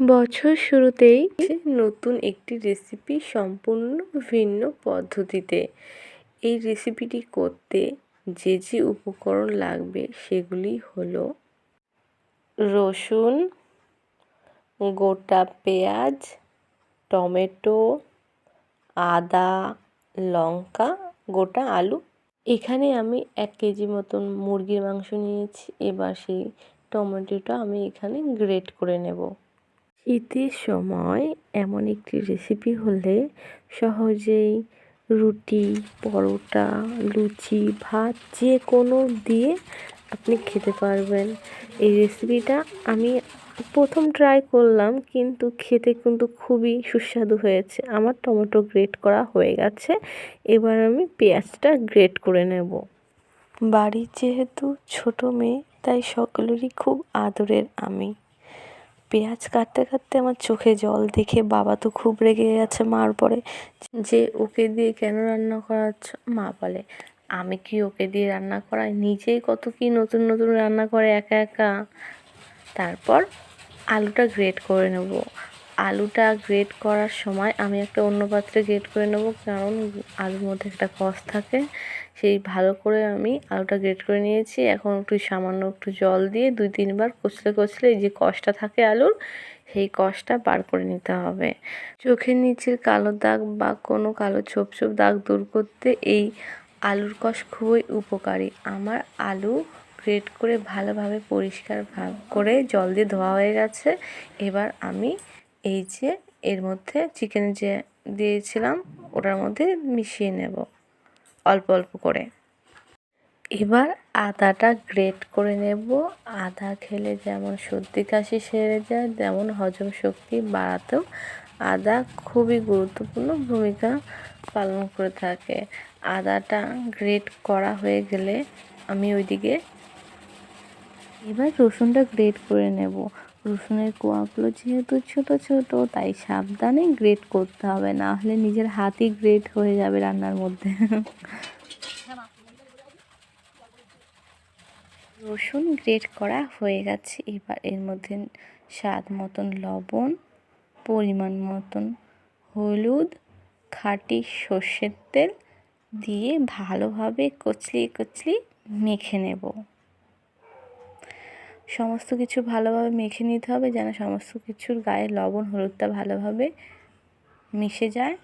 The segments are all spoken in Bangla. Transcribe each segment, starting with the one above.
বছর শুরুতেই নতুন একটি রেসিপি সম্পূর্ণ ভিন্ন পদ্ধতিতে। এই রেসিপিটি করতে যে যে উপকরণ লাগবে সেগুলি হলো রসুন, গোটা পেঁয়াজ, টমেটো, আদা, লঙ্কা, গোটা আলু। এখানে আমি এক কেজি মতন মুরগির মাংস নিয়েছি। এবার সেই টমেটোটা আমি এখানে গ্রেট করে নেব। শীতের সময় এমন একটি রেসিপি হলে সহজেই রুটি, পরোটা, লুচি, ভাত যে কোনো দিয়ে আপনি খেতে পারবেন। এই রেসিপিটা আমি প্রথম ট্রাই করলাম কিন্তু খেতে কিন্তু খুবই সুস্বাদু হয়েছে। আমার টমেটো গ্রেট করা হয়ে গেছে। এবার আমি পেঁয়াজটা গ্রেট করে নেব। বাড়ির যেহেতু ছোট মেয়ে, তাই সকলেরই খুব আদরের আমি। পেঁয়াজ কাটতে কাটতে আমার চোখে জল দেখে বাবা তো খুব রেগে গেছে মার পরে যে ওকে দিয়ে কেন রান্না করাচ্ছ? মা বলে, আমি কি ওকে দিয়ে রান্না করাই? নিজেই কত কি নতুন নতুন রান্না করে একা একা? তারপর আলুটা গ্রেট করে নেব। আলুটা গ্রেট করার সময় আমি একটা অন্য পাত্রে গ্রেট করে নেব। কারণ আলুর মধ্যে একটা কষ থাকে, সেই ভালো করে আমি আলুটা গ্রেট করে নিয়েছি। এখন একটু সামান্য একটু জল দিয়ে দুই তিনবার কচলে কচলে এই যে কষটা থাকে আলুর, সেই কষটা বার করে নিতে হবে। চোখের নিচের কালো দাগ বা কোনো কালো ছোপ ছোপ দাগ দূর করতে এই আলুর কষ খুবই উপকারী। আমার আলু গ্রেট করে ভালোভাবে পরিষ্কার করে জল দিয়ে ধোয়া হয়ে গেছে। এবার আমি এই যে, এর মধ্যে চিকেন যে দিয়েছিলাম, ওটার মধ্যে মিশিয়ে নেব, অল্প অল্প করে। এবার আদাটা গ্রেট করে নেব। আদা খেলে যেমন সর্দি কাশি সেরে যায়, তেমন হজম শক্তি বাড়াতেও আদা খুবই গুরুত্বপূর্ণ ভূমিকা পালন করে থাকে। আদাটা গ্রেট করা হয়ে গেলে আমি ওইদিকে এবার রসুনটা গ্রেট করে নেব। রসুনের কোয়াগুলো যেহেতু ছোট ছোট, তাই সাবধানে গ্রেট করতে হবে। না হলে নিজের হাতই গ্রেট হয়ে যাবে রান্নার মধ্যে। রসুন গ্রেট করা হয়ে গেছে। এবার এর মধ্যে স্বাদ মতন লবণ, পরিমাণ মতন হলুদ, খাঁটি সর্ষের তেল দিয়ে ভালোভাবে কচলিয়ে কচলি মেখে নেব। সমস্ত কিছু ভালোভাবে মেখে নিতে হবে যেন সমস্ত কিছুর গায়ে লবণ, হলুদটা ভালোভাবে মিশে যায়।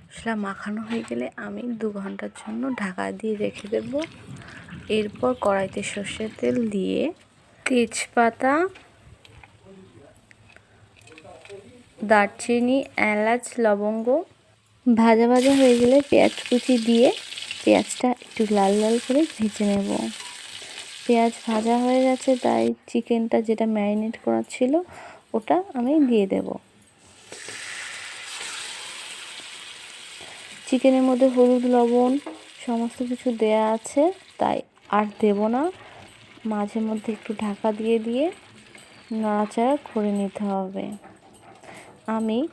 মশলা মাখানো হয়ে গেলে আমি দু ঘণ্টার জন্য ঢাকা দিয়ে রেখে দেব। এরপর কড়াইতে সর্ষের তেল দিয়ে তেজপাতা, দারচিনি, এলাচ, লবঙ্গ ভাজা ভাজা হয়ে গেলে পেঁয়াজ কুচি দিয়ে পেঁয়াজটা একটু লাল লাল করে ভেজে নেব। পেঁয়াজ ভাজা হয়ে গেছে, তাই চিকেনটা যেটা ম্যারিনেট করা ছিল, ওটা আমি দিয়ে দেব। চিকেনের মধ্যে হলুদ, লবণ সমস্ত কিছু দেয়া আছে, তাই আর দেব না। মাঝে মধ্যে একটু ঢাকা দিয়ে দিয়ে নাড়াচাড়া করে নিতে হবে। আমি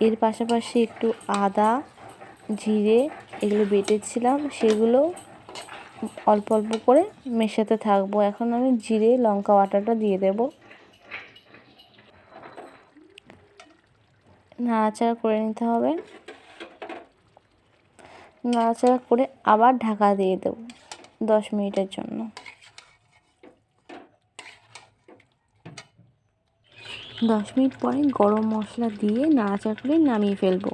এর পাশাপাশি একটু আদা জিরে এগুলো বেটেছিলাম, সেগুলো অল্প অল্প করে মেশাতে থাকব। এখন আমি জিরে, লঙ্কা বাটাটা দিয়ে দেব। নাড়াচাড়া করে নিতে হবে। নাড়াচাড়া করে আবার ঢাকা দিয়ে দেব দশ মিনিটের জন্য। দশ মিনিট পরে গরম মশলা দিয়ে নাড়াচাড়া করে নামিয়ে ফেলব।